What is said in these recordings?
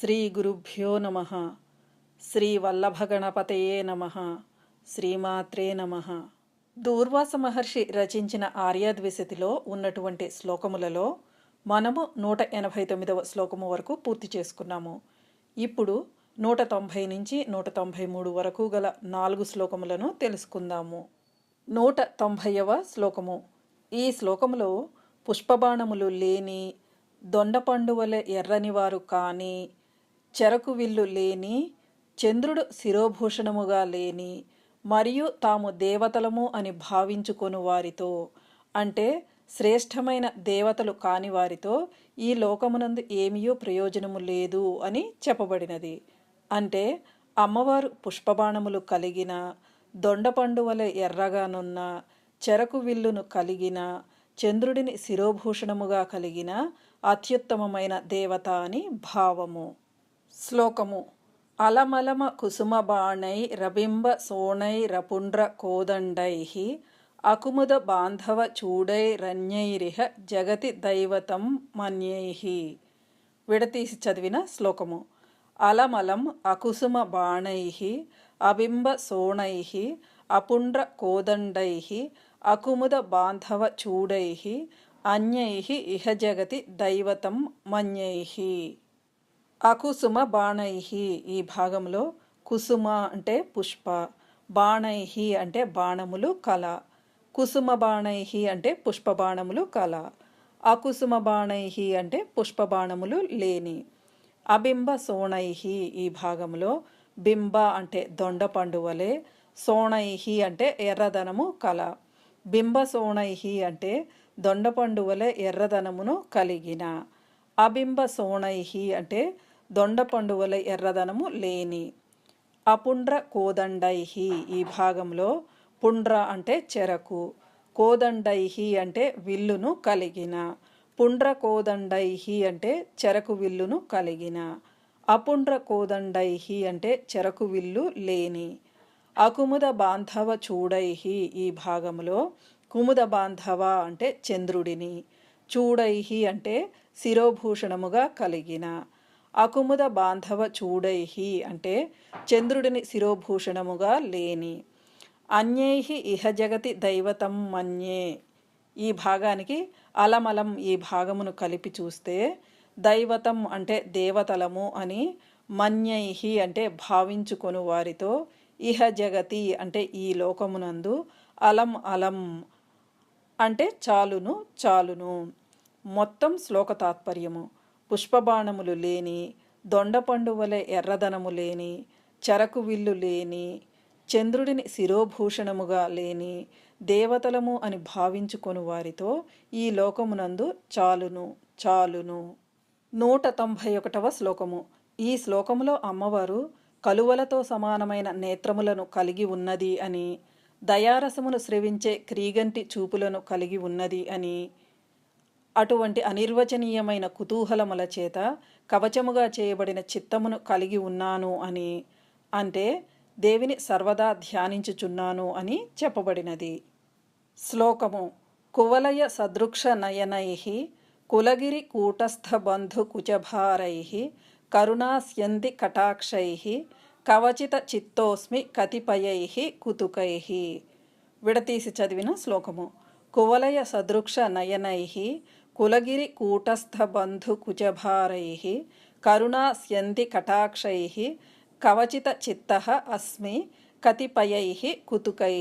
శ్రీ గురుభ్యో నమ. శ్రీ వల్లభగణపతయే నమ. శ్రీమాత్రే నమ. దూర్వాస మహర్షి రచించిన ఆర్యాద్విశతిలో ఉన్నటువంటి శ్లోకములలో మనము నూట ఎనభై తొమ్మిదవ శ్లోకము వరకు పూర్తి చేసుకున్నాము. ఇప్పుడు నూట తొంభై నుంచి నూట తొంభై మూడు వరకు గల నాలుగు శ్లోకములను తెలుసుకుందాము. నూట తొంభైవ శ్లోకము. ఈ శ్లోకములో పుష్పబాణములు లేని దొండపండువల ఎర్రని వారు కాని చెరకు విల్లు లేని చంద్రుడు శిరోభూషణముగా లేని మరియు తాము దేవతలము అని భావించుకొను వారితో అంటే శ్రేష్టమైన దేవతలు కాని వారితో ఈ లోకమునందు ఏమీయో ప్రయోజనము లేదు అని చెప్పబడినది. అంటే అమ్మవారు పుష్పబాణములు కలిగిన దొండపండు వలె ఎర్రగానున్న చెరకు విల్లును కలిగిన చంద్రుడిని శిరోభూషణముగా కలిగిన అత్యుత్తమమైన దేవత అని భావము. శ్లోకము. అలమలమ కుసుమ బాణై రబింబ సోణై రపుండ్ర కోదండై అకుముద బాంధవ చూడై రన్యైరిహ జగతి దైవతం మన్యై విడతీసి చదివిన శ్లోకము. అలమలం అకుసుమ బాణై అబింబ సోణై అపుండ్ర కోదండై అకుముద బాంధవ చూడై అన్యై ఇహ జగతి దైవతం మన్యై అకుసుమ బాణైహి ఈ భాగంలో కుసుమ అంటే పుష్ప బాణైహి అంటే బాణములు కళ కుసుమ బాణైహి అంటే పుష్ప బాణములు కళ అకుసుమ బాణైహి అంటే పుష్ప బాణములు లేని. అబింబ సోణైహి ఈ భాగంలో బింబ అంటే దొండ పండువలే సోణైహి అంటే ఎర్రదనము కళ బింబ సోణైహి అంటే దొండ పండువలే ఎర్రదనమును కలిగిన. అబింబ సోణైహి అంటే దొండ పండువల ఎర్రదనము లేని అపుండ్ర కోదండైహి ఈ భాగంలో పుండ్ర అంటే చెరకు కోదండైహి అంటే విల్లును కలిగిన పుండ్ర కోదండైహి అంటే చెరకు విల్లును కలిగిన అపుండ్ర కోదండైహి అంటే చెరకు విల్లు లేని అకుముద బాంధవ చూడైహి ఈ భాగంలో కుముద బాంధవ అంటే చంద్రుడిని చూడైహి అంటే శిరోభూషణముగా కలిగిన అకుముద బాంధవ చూడైహి అంటే చంద్రుడిని శిరోభూషణముగా లేని. అన్యైహి ఇహ జగతి దైవతం మన్యే. ఈ భాగానికి అలమలం ఈ భాగమును కలిపి చూస్తే దైవతం అంటే దేవతలము అని మన్యైహి అంటే భావించుకొను వారితో ఇహ జగతి అంటే ఈ లోకమునందు అలం అలం అంటే చాలును చాలును. మొత్తం శ్లోక తాత్పర్యము. పుష్పబాణములు లేని దొండపండు వలె ఎర్రదనము లేని చెరకు విల్లు లేని చంద్రుడిని శిరోభూషణముగా లేని దేవతలము అని భావించుకొని వారితో ఈ లోకమునందు చాలును చాలును. నూట తొంభై ఒకటవ శ్లోకము. ఈ శ్లోకములో అమ్మవారు కలువలతో సమానమైన నేత్రములను కలిగి ఉన్నది అని దయారసమును స్రవించే క్రీగంటి చూపులను కలిగి ఉన్నది అని అటువంటి అనిర్వచనీయమైన కుతూహలముల చేత కవచముగా చేయబడిన చిత్తమును కలిగి ఉన్నాను అని అంటే దేవిని సర్వదా ధ్యానించుచున్నాను అని చెప్పబడినది. శ్లోకము కువలయ సదృక్ష నయనై కులగిరి కూటస్థ బంధు కుచభారై కరుణాస్యంది కటాక్షై కవచిత చిత్తోస్మి కతిపయై కుతుకై. విడతీసి చదివిన శ్లోకము కువలయ సదృక్ష నయనై కులగిరి కూటస్థ బంధు కుచభారై కరుణాస్యంది కటాక్షై కవచిత చిత్త అస్మి కతిపయై కుతుకై.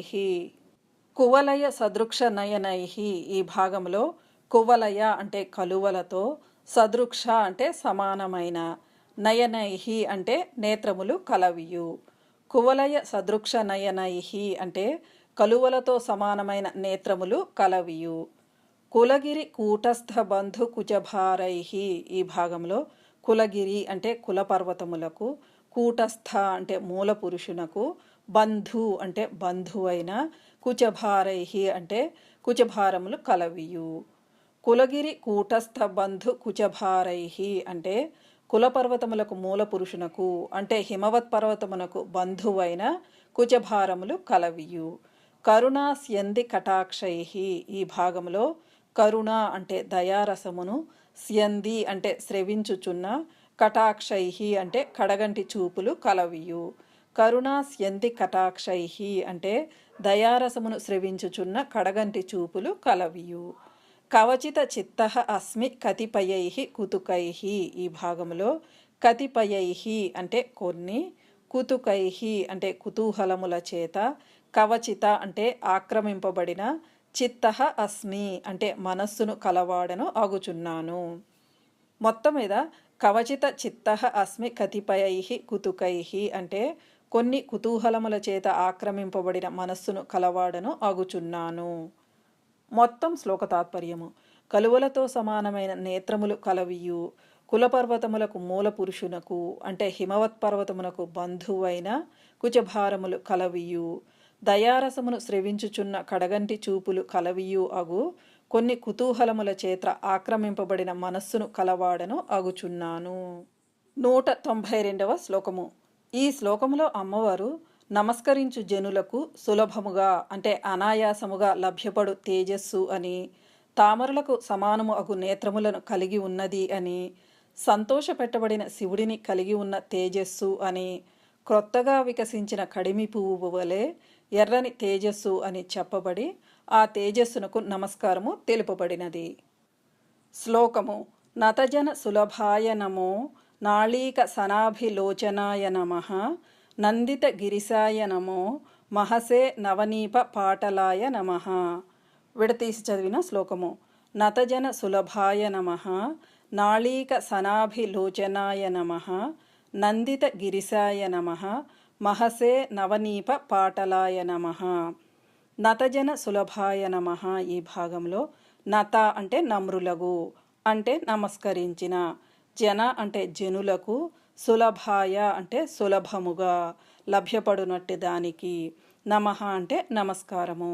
కువలయ సదృక్ష నయనై ఈ భాగంలో కువలయ అంటే కలువలతో సదృక్ష అంటే సమానమైన నయనై అంటే నేత్రములు కలవియు. కువలయ సదృక్ష నయనై అంటే కలువలతో సమానమైన నేత్రములు కలవియు. కులగిరి కూటస్థ బంధు కుచభారై ఈ భాగంలో కులగిరి అంటే కులపర్వతములకు కూటస్థ అంటే మూల పురుషునకు బంధు అంటే బంధువైన కుచభారై అంటే కుచభారములు కలవియు. కులగిరి కూటస్థ బంధు కుచభారై అంటే కులపర్వతములకు మూల పురుషునకు అంటే హిమవత్ పర్వతమునకు బంధువైన కుచభారములు కలవియు. కరుణాస్యంది కటాక్షై ఈ భాగంలో కరుణ అంటే దయారసమును స్యంది అంటే స్రవించుచున్న కటాక్షైహి అంటే కడగంటి చూపులు కలవియు. కరుణాస్యంతి కటాక్షైహి అంటే దయారసమును స్రవించుచున్న కడగంటి చూపులు కలవియు. కవచిత చిత్త అస్మి కతిపయై కుతుకై ఈ భాగంలో కతిపయై అంటే కొన్ని కుతుకై అంటే కుతూహలముల చేత. కవచిత అంటే ఆక్రమింపబడిన చిత్త అస్మి అంటే మనస్సును కలవాడను అగుచున్నాను మొత్తం మీద కవచిత చిత్త అస్మి కతిపయై కుతుకై అంటే కొన్ని కుతూహలముల చేత ఆక్రమింపబడిన మనస్సును కలవాడను అగుచున్నాను మొత్తం శ్లోక తాత్పర్యము. కలువలతో సమానమైన నేత్రములు కలవియు కులపర్వతములకు మూల పురుషునకు అంటే హిమవత్ పర్వతమునకు బంధువైన కుచభారములు కలవియు దయారసమును స్రవించుచున్న కడగంటి చూపులు కలవియు అగు. కొన్ని కుతూహలముల చేత ఆక్రమింపబడిన మనస్సును కలవాడను అగుచున్నాను. నూట తొంభై రెండవ శ్లోకము. ఈ శ్లోకములో అమ్మవారు నమస్కరించు జనులకు సులభముగా అంటే అనాయాసముగా లభ్యపడు తేజస్సు అని తామరులకు సమానము అగు నేత్రములను కలిగి ఉన్నది అని సంతోషపెట్టబడిన శివుడిని కలిగి ఉన్న తేజస్సు అని క్రొత్తగా వికసించిన కడిమి పువ్వు వలె ఎర్రని తేజస్సు అని చెప్పబడి ఆ తేజస్సునకు నమస్కారము తెలుపబడినది. శ్లోకము నతజన సులభాయ నమో నాళీక సనాభిలోచనాయ నమ నందిత గిరిశాయ నమో మహసే నవనీప పాటలాయ నమ. విడతీసి చదివిన శ్లోకము నతజన సులభాయ నమ నాళీక సనాభిలోచనాయ నమ నందిత గిరిశాయ నమ మహసే నవనీప పాటలాయ నమ. నతజన సులభాయ నమ ఈ భాగంలో నత అంటే నమ్రులగు అంటే నమస్కరించిన జన అంటే జనులకు సులభాయ అంటే సులభముగా లభ్యపడునట్టి దానికి నమ అంటే నమస్కారము.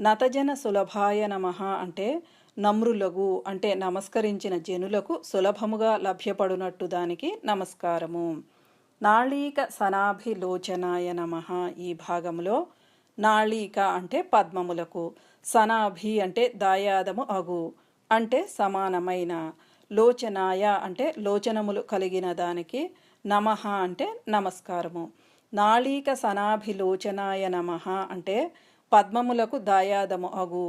నతజన సులభాయ నమ అంటే నమ్రులగు అంటే నమస్కరించిన జనులకు సులభముగా లభ్యపడునట్టు దానికి నమస్కారము. నాళీక సనాభిలోచనాయ నమ ఈ భాగంలో నాళీక అంటే పద్మములకు సనాభి అంటే దాయాదము అగు అంటే సమానమైన. లోచనాయ అంటే లోచనములు కలిగిన దానికి నమః అంటే నమస్కారము. నాళీక సనాభిలోచనాయ నమః అంటే పద్మములకు దాయాదము అగు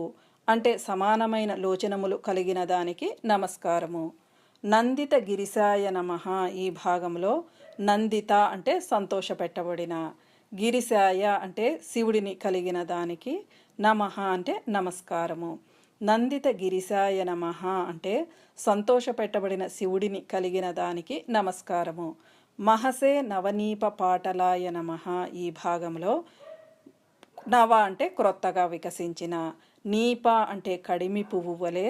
అంటే సమానమైన లోచనములు కలిగిన దానికి నమస్కారము. నందిత గిరిసాయ నమ ఈ భాగంలో నందిత అంటే సంతోషపెట్టబడిన గిరిసాయ అంటే శివుడిని కలిగిన దానికి నమ అంటే నమస్కారము. నందిత గిరిసాయ నమ అంటే సంతోషపెట్టబడిన శివుడిని కలిగిన దానికి నమస్కారము. మహసే నవనీప పాటలాయ నమ ఈ భాగంలో నవ అంటే క్రొత్తగా వికసించిన నీప అంటే కడిమి పువ్వు వలె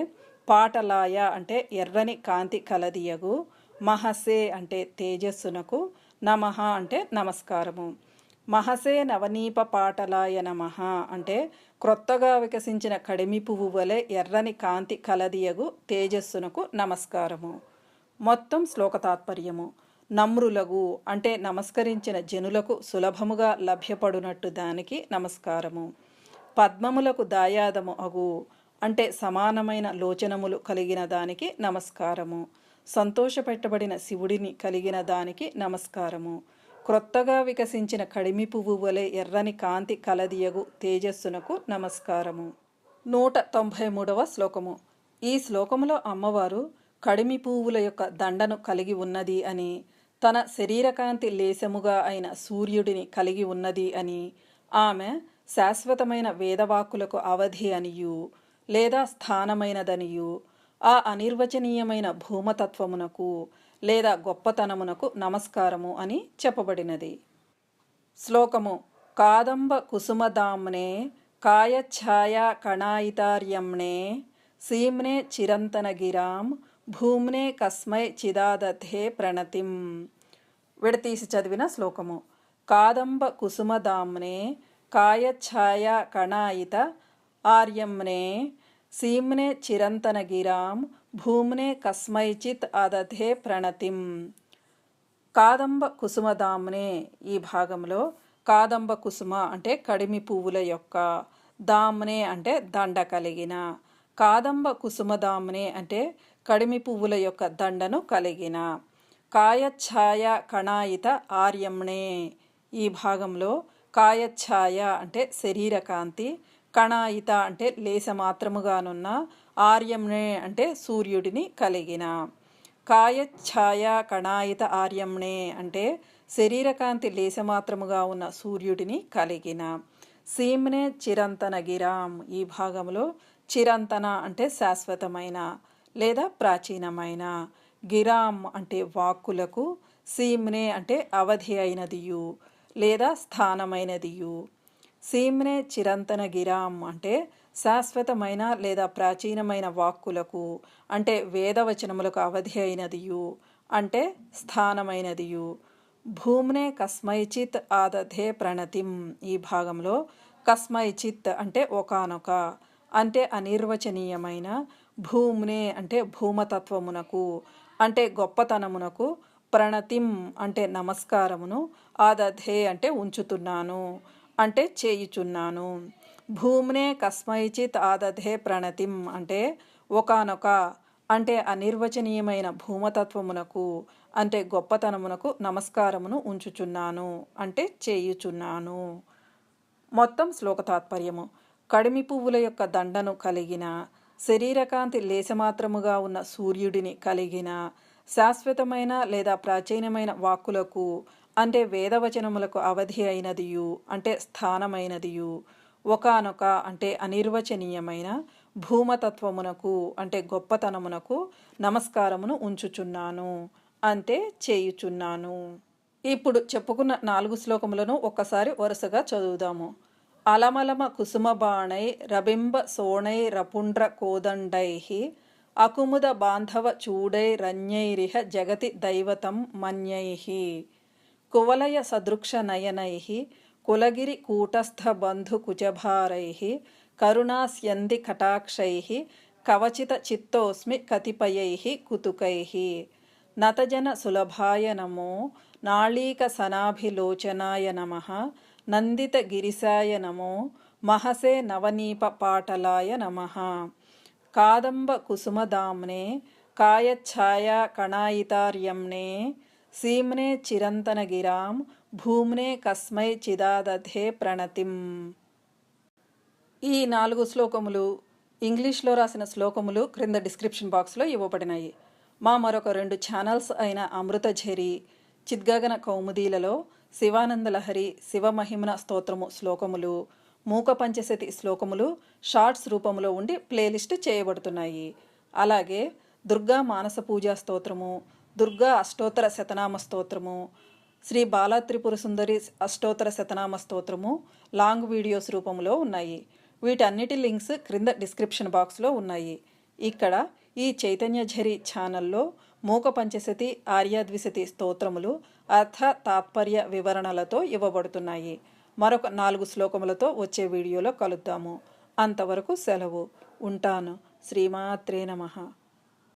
పాటలాయ అంటే ఎర్రని కాంతి కలదీయగు మహసే అంటే తేజస్సునకు నమః అంటే నమస్కారము. మహసే నవనీప పాటలాయ నమః అంటే క్రొత్తగా వికసించిన కడిమి పువ్వు వలె ఎర్రని కాంతి కలదియగు తేజస్సునకు నమస్కారము. మొత్తం శ్లోక తాత్పర్యము. నమ్రులగు అంటే నమస్కరించిన జనులకు సులభముగా లభ్యపడునట్టు దానికి నమస్కారము. పద్మములకు దాయాదము అగు అంటే సమానమైన లోచనములు కలిగిన దానికి నమస్కారము. సంతోషపెట్టబడిన శివుడిని కలిగిన దానికి నమస్కారము. క్రొత్తగా వికసించిన కడిమి పువ్వు వలె ఎర్రని కాంతి కలదియగు తేజస్సునకు నమస్కారము. నూట తొంభై మూడవ శ్లోకము. ఈ శ్లోకములో అమ్మవారు కడిమి పువ్వుల యొక్క దండను కలిగి ఉన్నది అని తన శరీరకాంతి లేశముగా అయిన సూర్యుడిని కలిగి ఉన్నది అని ఆమె శాశ్వతమైన వేదవాక్కులకు అవధి అనియు లేదా స్థానమైనదనియు ఆ అనిర్వచనీయమైన భూమతత్వమునకు లేదా గొప్పతనమునకు నమస్కారము అని చెప్పబడినది. శ్లోకము కాదంబ కుసుమదామ్నే కాయఛాయా కణాయితార్యంనే సీమ్నే చిరంతనగిరాం భూమ్నే కస్మై చిదాదధే ప్రణతిం విడతీసి చదివిన శ్లోకము కాదంబ కుసుమదామ్నే కాయఛాయా కణాయిత ఆర్యంనే సీమ్నే చిరంతనగిరాం భూమ్నే కస్మైచిత్ అదధే ప్రణతిం. కాదంబ కుసుమదామ్నే ఈ భాగంలో కాదంబ కుసుమ అంటే కడిమి పువ్వుల యొక్క దామ్నే అంటే దండ కలిగిన కాదంబ కుసుమదామ్నే అంటే కడిమి పువ్వుల యొక్క దండను కలిగిన. కాయఛాయ కణాయిత ఆర్యమ్నే ఈ భాగంలో కాయఛాయ అంటే శరీరకాంతి కణాయిత అంటే లేస మాత్రముగానున్న ఆర్యమ్నే అంటే సూర్యుడిని కలిగిన. కాయఛాయ కణాయిత ఆర్యమ్నే అంటే శరీరకాంతి లేసమాత్రముగా ఉన్న సూర్యుడిని కలిగిన. సీమ్నే చిరంతన గిరాం ఈ భాగంలో చిరంతన అంటే శాశ్వతమైన లేదా ప్రాచీనమైన. గిరాం అంటే వాక్కులకు సీమ్నే అంటే అవధి అయినదియు లేదా స్థానమైనదియు. సీమ్నే చిరంతన గిరాం అంటే శాశ్వతమైన లేదా ప్రాచీనమైన వాక్కులకు అంటే వేదవచనములకు అవధి అయినదియు అంటే స్థానమైనదియు. భూమ్నే కస్మైచిత్ ఆదధే ప్రణతిం ఈ భాగంలో కస్మైచిత్ అంటే ఒకనొక అంటే అనిర్వచనీయమైన భూమ్నే అంటే భూమతత్వమునకు అంటే గొప్పతనమునకు ప్రణతిం అంటే నమస్కారమును ఆదధే అంటే ఉంచుతున్నాను. అంటే చేయుచున్నాను. భూమినే కస్మైచిత్ ఆదధే ప్రణతిం అంటే ఒకనొక అంటే అనిర్వచనీయమైన భూమతత్వమునకు అంటే గొప్పతనమునకు నమస్కారమును ఉంచుచున్నాను అంటే చేయుచున్నాను. మొత్తం శ్లోక తాత్పర్యము. కడిమి పువ్వుల యొక్క దండను కలిగిన శరీరకాంతి లేశమాత్రముగా ఉన్న సూర్యుడిని కలిగిన శాశ్వతమైన లేదా ప్రాచీనమైన వాక్కులకు అంటే వేదవచనములకు అవధి అయినదియు అంటే స్థానమైనదియు ఒకనొక అంటే అనిర్వచనీయమైన భూమతత్వమునకు అంటే గొప్పతనమునకు నమస్కారమును ఉంచుచున్నాను అంతే చేయుచున్నాను. ఇప్పుడు చెప్పుకున్న నాలుగు శ్లోకములను ఒక్కసారి వరుసగా చదువుదాము. అలమలమ కుసుమబాణై రబింబ సోణై రపుండ్ర కోదండై అకుముద బాంధవ చూడై రణ్యైరిహ జగతి దైవతం మన్యై కువలయ సదృక్ష నయనై కులగిరి కూటస్థ బంధు కుజభారై కరుణాస్యంది కటాక్షై కవచిత చిత్తోస్మి కతిపయై కుతుకై నతజన సులభాయ నమో నాళీక సనాభిలోచనాయ సీమ్నే చిరంతనగిరాం భూమ్నే కస్మై చిదాదధే ప్రణతిం. ఈ నాలుగు శ్లోకములు ఇంగ్లీష్లో రాసిన శ్లోకములు క్రింద డిస్క్రిప్షన్ బాక్స్లో ఇవ్వబడినాయి. మా మరొక రెండు ఛానల్స్ అయిన అమృతఝరి చిద్గగన కౌముదీలలో శివానంద లహరి శివమహిమన స్తోత్రము శ్లోకములు మూక పంచశతి శ్లోకములు షార్ట్స్ రూపంలో ఉండి ప్లేలిస్ట్ చేయబడుతున్నాయి. అలాగే దుర్గా మానస పూజా స్తోత్రము దుర్గా అష్టోత్తర శతనామ స్తోత్రము శ్రీ బాలాత్రిపుర సుందరి అష్టోత్తర శతనామ స్తోత్రము లాంగ్ వీడియోస్ రూపంలో ఉన్నాయి. వీటన్నిటి లింక్స్ క్రింద డిస్క్రిప్షన్ బాక్స్లో ఉన్నాయి. ఇక్కడ ఈ చైతన్యఝరి ఛానల్లో మూక పంచశతి ఆర్యాద్విశతి స్తోత్రములు అర్థ తాత్పర్య వివరణలతో ఇవ్వబడుతున్నాయి. మరొక నాలుగు శ్లోకములతో వచ్చే వీడియోలో కలుద్దాము. అంతవరకు సెలవు. ఉంటాను. శ్రీమాత్రే నమః.